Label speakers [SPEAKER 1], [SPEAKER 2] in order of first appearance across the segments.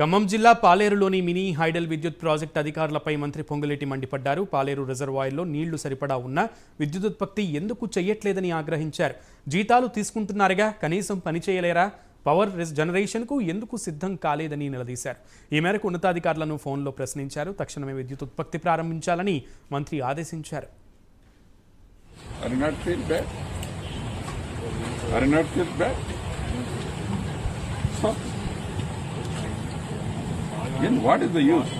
[SPEAKER 1] ఖమ్మం జిల్లా పాలేరులోని mini hydel విద్యుత్ ప్రాజెక్టు అధికారులపై మంత్రి పొంగులేటి మండిపడ్డారు. పాలేరు రిజర్వాయర్లో నీళ్ళు సరిపడా ఉన్నా విద్యుత్ ఉత్పత్తి ఎందుకు చేయట్లేదని ఆగ్రహించారు. జీతాలు తీసుకుంటున్నారుగా కనీసం పని చేయలేరా? పవర్ జనరేషన్కు ఎందుకు సిద్ధం కాలేదని నిలదీశారు. ఈ మేరకు ఉన్నతాధికారులను ఫోన్లో ప్రశ్నించారు. తక్షణమే విద్యుత్ ఉత్పత్తి ప్రారంభించాలని మంత్రి ఆదేశించారు.
[SPEAKER 2] Are not feel bad? Are you not feel bad? Huh? Then what is the use?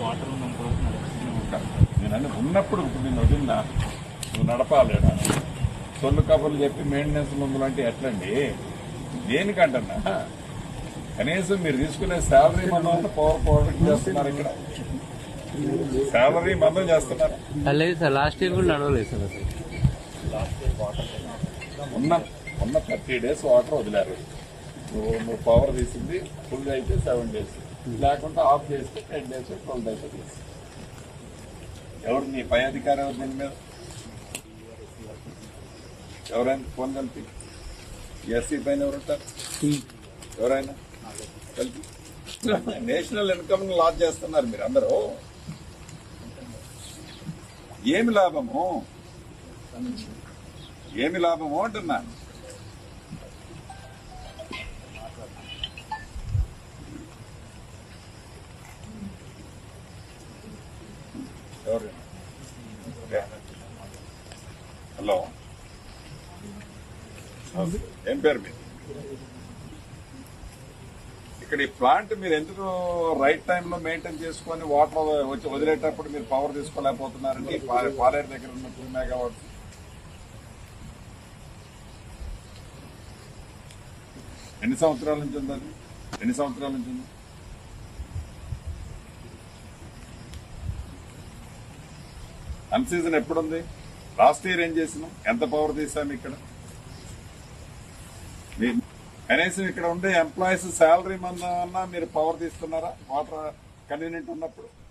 [SPEAKER 2] నేను అన్న ఉన్నప్పుడు ఇప్పుడు నేను వదిలినా నువ్వు నడపాలేడా సొల్లు కబుర్లు చెప్పి మెయింటెనెన్స్ ముందు అంటే ఎట్లండి? దేనికంటన్నా? కనీసం మీరు తీసుకునే శాలరీ మందం పవర్ ప్రొడక్ట్ చేస్తున్నారు ఇక్కడ. శాలరీ మందం చేస్తున్నారు.
[SPEAKER 3] లేదు సార్ లాస్ట్ ఇయర్ కూడా నడవలేదు సార్
[SPEAKER 2] ఉన్న ఉన్న థర్టీ డేస్ వాటర్ వదిలారు. పవర్ తీసింది ఫుల్ అయితే సెవెన్ డేస్ లేకుంటే ఆఫ్ చేస్తే టెన్ డేస్ ట్వెల్వ్ డేస్ తీసి ఎవరు నీ పై అధికారి ఎవరు దీని మీద? ఎవరైనా ఫోన్ కలిపి? ఎస్సీ పైన ఎవరు ఉంటారు? ఎవరైనా? కలిపి? నేషనల్ ఇన్కమ్ లాస్ చేస్తున్నారు మీరు అందరూ. ఏమి లాభము? ఏమి లాభము అంటున్నా ఎవరు? హలో. ఏం పేరు మీరు ఇక్కడ ఈ ప్లాంట్ మీరు ఎందుకు రైట్ టైంలో మెయింటైన్ చేసుకొని వాటర్ వచ్చి వదిలేటప్పుడు మీరు పవర్ తీసుకోలేకపోతున్నారండి? పాలేరు దగ్గర ఉన్న టూ మెగావాట్స్ ఎన్ని సంవత్సరాల నుంచి ఉంది అది ఎన్ని సంవత్సరాల నుంచి ఉంది? అన్ సీజన్ ఎప్పుడుంది? లాస్ట్ ఇయర్ ఏం చేసినాం? ఎంత పవర్ తీసాం ఇక్కడ? మీ- కనీసం ఇక్కడ ఉండే ఎంప్లాయీస్ శాలరీ మందన్నా మీరు పవర్ తీస్తున్నారా? వాటర్ కన్వీనియంట్ ఉన్నప్పుడు.